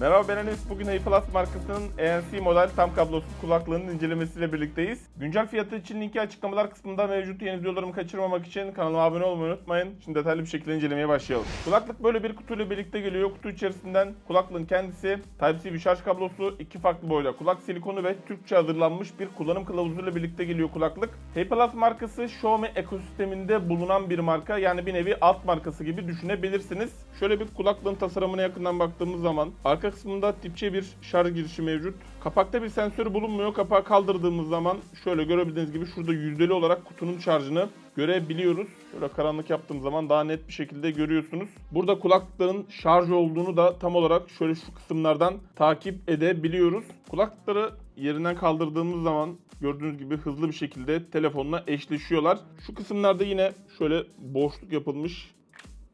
Merhaba ben Enes. Bugün A-Plus markasının ANC model tam kablosuz kulaklığının incelemesiyle birlikteyiz. Güncel fiyatı için linki açıklamalar kısmında mevcut yeni videolarımı kaçırmamak için kanalıma abone olmayı unutmayın. Şimdi detaylı bir şekilde incelemeye başlayalım. Kulaklık böyle bir kutuyla birlikte geliyor. Kutu içerisinden kulaklığın kendisi, Type-C bir şarj kablosu, iki farklı boyda kulak silikonu ve Türkçe hazırlanmış bir kullanım kılavuzuyla birlikte geliyor kulaklık. A-Plus markası Xiaomi ekosisteminde bulunan bir marka. Yani bir nevi alt markası gibi düşünebilirsiniz. Şöyle bir kulaklığın tasarımına yakından baktığımız zaman arka kısmında tip C bir şarj girişi mevcut. Kapakta bir sensörü bulunmuyor. Kapağı kaldırdığımız zaman şöyle görebildiğiniz gibi şurada yüzdeli olarak kutunun şarjını görebiliyoruz. Şöyle karanlık yaptığım zaman daha net bir şekilde görüyorsunuz. Burada kulaklıkların şarj olduğunu da tam olarak şöyle şu kısımlardan takip edebiliyoruz. Kulaklıkları yerinden kaldırdığımız zaman gördüğünüz gibi hızlı bir şekilde telefonla eşleşiyorlar. Şu kısımlarda yine şöyle boşluk yapılmış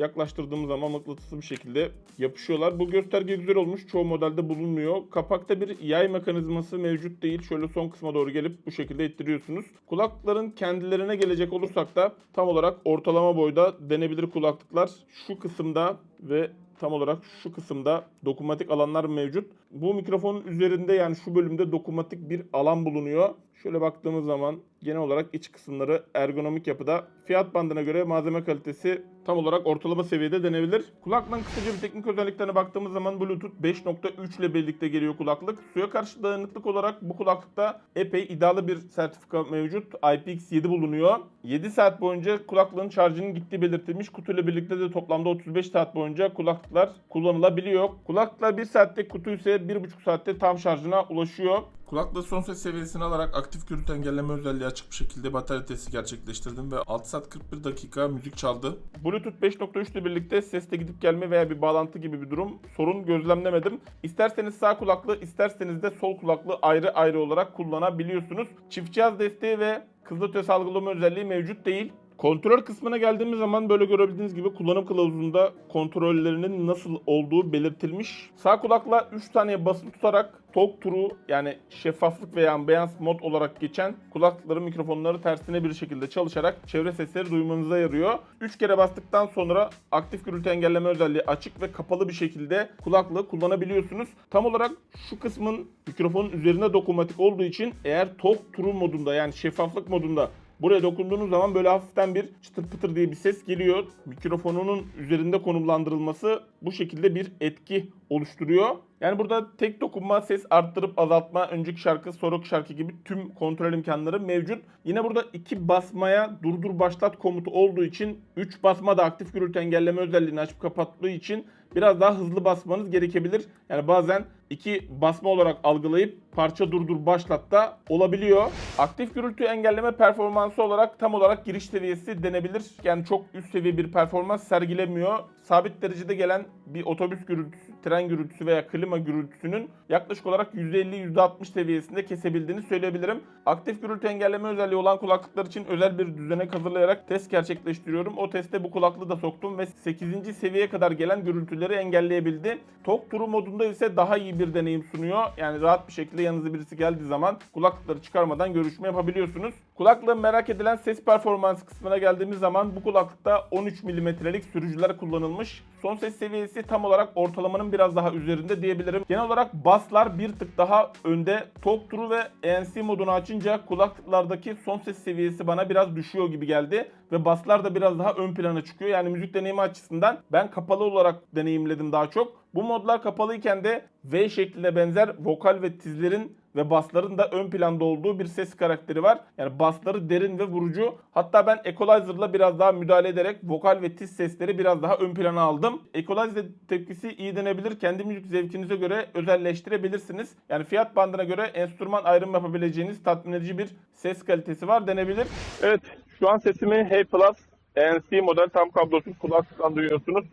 yaklaştırdığımız zaman mıknatıslı bir şekilde yapışıyorlar. Bu gösterge güzel olmuş. Çoğu modelde bulunmuyor. Kapakta bir yay mekanizması mevcut değil. Şöyle son kısma doğru gelip bu şekilde ittiriyorsunuz. Kulaklıkların kendilerine gelecek olursak da tam olarak ortalama boyda denebilir kulaklıklar. Şu kısımda ve tam olarak şu kısımda dokunmatik alanlar mevcut. Bu mikrofonun üzerinde yani şu bölümde dokunmatik bir alan bulunuyor. Şöyle baktığımız zaman genel olarak iç kısımları ergonomik yapıda. Fiyat bandına göre malzeme kalitesi tam olarak ortalama seviyede denebilir. Kulaklığın kısaca bir teknik özelliklerine baktığımız zaman Bluetooth 5.3 ile birlikte geliyor kulaklık. Suya karşı dayanıklık olarak bu kulaklıkta epey iddialı bir sertifika mevcut. IPX7 bulunuyor. 7 saat boyunca kulaklığın şarjının gittiği belirtilmiş. Kutuyla birlikte de toplamda 35 saat boyunca kulaklıklar kullanılabiliyor. Kulaklıklar 1 saatte kutu ise 1,5 saatte tam şarjına ulaşıyor. Kulaklığı son ses seviyesini alarak aktif gürültü engelleme özelliği açık bir şekilde batarya testi gerçekleştirdim ve 6 saat 41 dakika müzik çaldı. Bluetooth 5.3 ile birlikte seste gidip gelme veya bir bağlantı gibi bir durum sorun gözlemlemedim. İsterseniz sağ kulaklığı isterseniz de sol kulaklığı ayrı ayrı olarak kullanabiliyorsunuz. Çift cihaz desteği ve kızılötesi algılama özelliği mevcut değil. Kontrol kısmına geldiğimiz zaman böyle görebildiğiniz gibi kullanım kılavuzunda kontrollerinin nasıl olduğu belirtilmiş. Sağ kulakla 3 saniye basılı tutarak Talk True yani şeffaflık veya ambiyans mod olarak geçen kulaklıkların mikrofonları tersine bir şekilde çalışarak çevre sesleri duymanıza yarıyor. 3 kere bastıktan sonra aktif gürültü engelleme özelliği açık ve kapalı bir şekilde kulaklığı kullanabiliyorsunuz. Tam olarak şu kısmın mikrofonun üzerine dokunmatik olduğu için eğer Talk True modunda yani şeffaflık modunda Buraya dokunduğunuz zaman böyle hafiften bir çıtır pıtır diye bir ses geliyor. Mikrofonunun üzerinde konumlandırılması bu şekilde bir etki oluşturuyor. Yani burada tek dokunma, ses arttırıp azaltma, önceki şarkı, sonraki şarkı gibi tüm kontrol imkanları mevcut. Yine burada iki basmaya durdur başlat komutu olduğu için 3 basma da aktif gürültü engelleme özelliğini açıp kapattığı için biraz daha hızlı basmanız gerekebilir. Yani bazen iki basma olarak algılayıp parça durdur başlat da olabiliyor. Aktif gürültü engelleme performansı olarak tam olarak giriş seviyesi denebilir. Yani çok üst seviye bir performans sergilemiyor. Sabit derecede gelen bir otobüs gürültüsü, tren gürültüsü veya klima gürültüsünün yaklaşık olarak %50-%60 seviyesinde kesebildiğini söyleyebilirim. Aktif gürültü engelleme özelliği olan kulaklıklar için özel bir düzenek hazırlayarak test gerçekleştiriyorum. O teste bu kulaklığı da soktum ve 8. seviyeye kadar gelen gürültüleri engelleyebildi. Talk True modunda ise daha iyi bir deneyim sunuyor. Yani rahat bir şekilde yanınıza birisi geldiği zaman kulaklıkları çıkarmadan görüşme yapabiliyorsunuz. Kulaklığın merak edilen ses performansı kısmına geldiğimiz zaman bu kulaklıkta 13 mm'lik sürücüler kullanılmış. Son ses seviyesi tam olarak ortalamanın biraz daha üzerinde diyebilirim. Genel olarak basslar bir tık daha önde. Talk True ve ANC modunu açınca kulaklıklardaki son ses seviyesi bana biraz düşüyor gibi geldi. Ve basslar da biraz daha ön plana çıkıyor. Yani müzik deneyimi açısından ben kapalı olarak deneyimledim daha çok. Bu modlar kapalıyken de V şekline benzer vokal ve tizlerin ve basların da ön planda olduğu bir ses karakteri var. Yani basları derin ve vurucu. Hatta ben equalizer'la biraz daha müdahale ederek vokal ve tiz sesleri biraz daha ön plana aldım. Equalizer tepkisi iyi denebilir. Kendi müzik zevkinize göre özelleştirebilirsiniz. Yani fiyat bandına göre enstrüman ayrım yapabileceğiniz tatmin edici bir ses kalitesi var denebilir. Evet şu an sesimi Hey Plus ANC model tam kablosuz kulaklıktan duyuyorsunuz.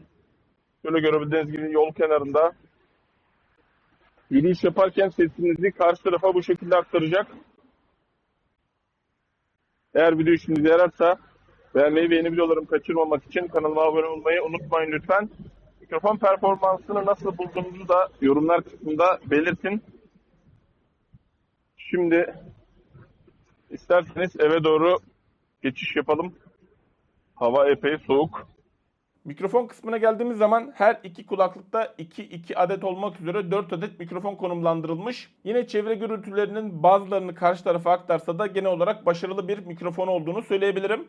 Şöyle görebildiğiniz gibi yol kenarında yürüyüş yaparken sesinizi karşı tarafa bu şekilde aktaracak. Eğer video işinize yararsa beğenmeyi ve yeni videolarımı kaçırmamak için kanalıma abone olmayı unutmayın lütfen. Mikrofon performansını nasıl bulduğunuzu da yorumlar kısmında belirtin. Şimdi isterseniz eve doğru geçiş yapalım. Hava epey soğuk. Mikrofon kısmına geldiğimiz zaman her iki kulaklıkta 2-2 adet olmak üzere 4 adet mikrofon konumlandırılmış. Yine çevre gürültülerinin bazılarını karşı tarafa aktarsa da genel olarak başarılı bir mikrofon olduğunu söyleyebilirim.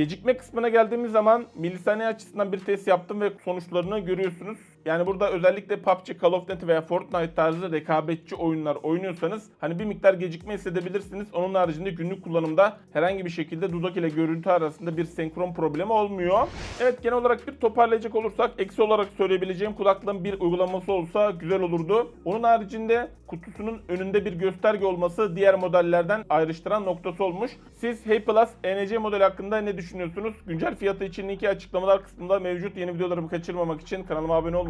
Gecikme kısmına geldiğimiz zaman milisaniye açısından bir test yaptım ve sonuçlarını görüyorsunuz. Yani burada özellikle PUBG, Call of Duty veya Fortnite tarzı rekabetçi oyunlar oynuyorsanız hani bir miktar gecikme hissedebilirsiniz. Onun haricinde günlük kullanımda herhangi bir şekilde dudak ile görüntü arasında bir senkron problemi olmuyor. Evet genel olarak bir toparlayacak olursak eksi olarak söyleyebileceğim kulaklığın bir uygulaması olsa güzel olurdu. Onun haricinde kutusunun önünde bir gösterge olması diğer modellerden ayrıştıran noktası olmuş. Siz Hey Plus ENC modeli hakkında ne düşünüyorsunuz? Güncel fiyatı için linki açıklamalar kısmında mevcut yeni videolarımı kaçırmamak için kanalıma abone olmayı